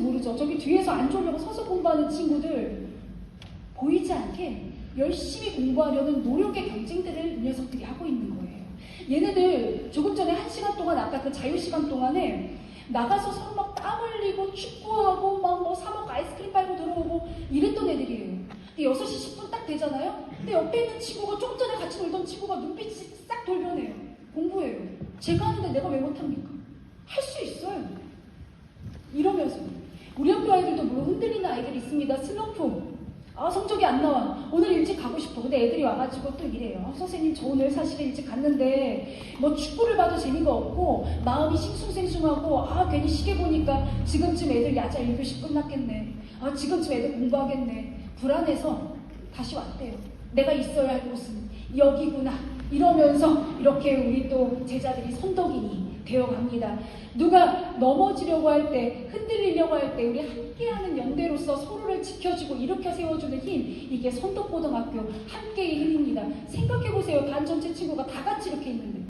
모르죠. 저기 뒤에서 안 졸려고 서서 공부하는 친구들 보이지 않게 열심히 공부하려는 노력의 경쟁들을 이 녀석들이 하고 있는 거예요. 얘네들 조금 전에 한 시간 동안 아까 그 자유 시간 동안에 나가서 서로 막 땀 흘리고 축구하고 막 뭐 사먹고 아이스크림 빨고 들어오고 이랬던 애들이에요. 근데 6시 10분 딱 되잖아요? 근데 옆에 있는 친구가 조금 전에 같이 놀던 친구가 눈빛이 싹 돌변해요. 공부해요. 제가 하는데 내가 왜 못합니까? 할 수 있어요. 이러면서 우리 학교 아이들도 물론 흔들리는 아이들이 있습니다. 슬럼프. 아 성적이 안 나와. 오늘 일찍 가고 싶어. 근데 애들이 와가지고 또 이래요. 아, 선생님 저 오늘 사실은 일찍 갔는데 뭐 축구를 봐도 재미가 없고 마음이 싱숭생숭하고 아 괜히 시계 보니까 지금쯤 애들 야자 1교시 끝났겠네. 아 지금쯤 애들 공부하겠네. 불안해서 다시 왔대요. 내가 있어야 할 곳은 여기구나. 이러면서 이렇게 우리 또 제자들이 선덕이니 되어갑니다. 누가 넘어지려고 할 때, 흔들리려고 할 때, 우리 함께하는 연대로서 서로를 지켜주고 일으켜 세워주는 힘, 이게 선덕고등학교 함께의 힘입니다. 생각해보세요. 반 전체 친구가 다 같이 이렇게 있는데.